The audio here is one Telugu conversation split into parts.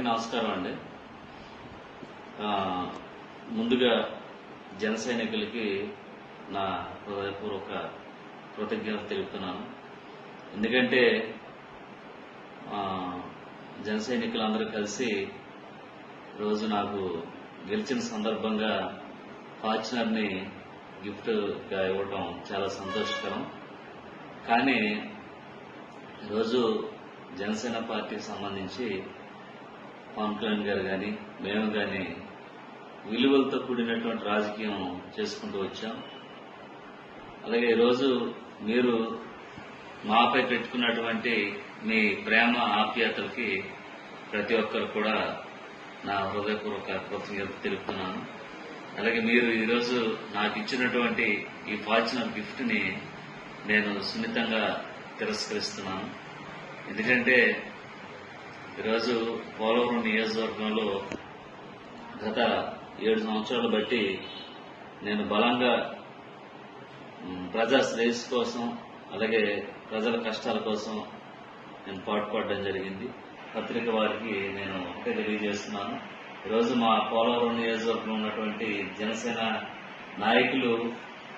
అందరికీ నమస్కారం అండి. ముందుగా జన సైనికులకి నా హృదయపూర్వక కృతజ్ఞత తెలుపుతున్నాను. ఎందుకంటే జన సైనికులందరూ కలిసి రోజు నాకు గెలిచిన సందర్భంగా ఫార్చునర్ని గిఫ్ట్గా ఇవ్వటం చాలా సంతోషకరం. కానీ ఈరోజు జనసేన పార్టీకి సంబంధించి పవన్ కళ్యాణ్ గారు కానీ మేము కానీ విలువలతో కూడినటువంటి రాజకీయం చేసుకుంటూ వచ్చాం. అలాగే ఈరోజు మీరు మాపై పెట్టుకున్నటువంటి మీ ప్రేమ ఆప్యాతలకి ప్రతి ఒక్కరు కూడా నా హృదయపూర్వక కృతజ్ఞత తెలుపుతున్నాను. అలాగే మీరు ఈరోజు నాకు ఇచ్చినటువంటి ఈ ఫార్చునర్ గిఫ్ట్ని నేను సున్నితంగా తిరస్కరిస్తున్నాను. ఎందుకంటే ఈరోజు పోలవరం నియోజకవర్గంలో గత ఏడు సంవత్సరాలు బట్టి నేను బలంగా ప్రజా శ్రేయస్సు కోసం అలాగే ప్రజల కష్టాల కోసం నేను పాటుపడడం జరిగింది. పత్రిక వారికి నేను ఒకటే తెలియజేస్తున్నాను. ఈరోజు మా పోలవరం నియోజకవర్గంలో ఉన్నటువంటి జనసేన నాయకులు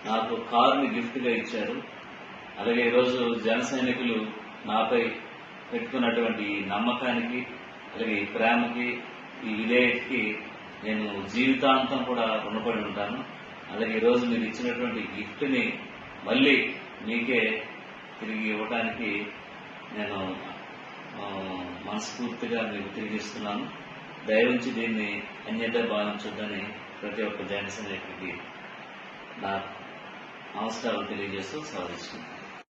నాకు కారుని గిఫ్ట్గా ఇచ్చారు. అలాగే ఈరోజు జన సైనికులు నాపై పెట్టుకున్నటువంటి నమ్మకానికి అలాగే ఈ ప్రేమకి ఈ విధేయతకి నేను జీవితాంతం కూడా రుణపడి ఉంటాను. అలాగే ఈరోజు మీరు ఇచ్చినటువంటి గిఫ్ట్ని మళ్ళీ మీకే తిరిగి ఇవ్వడానికి నేను మనస్ఫూర్తిగా మీకు తిరిగి ఇస్తున్నాను దయవుంచి దీన్ని అన్యత భావించొద్దని ప్రతి ఒక్క జన నా నమస్కారం తెలియజేస్తూ స్వాగతిస్తున్నాను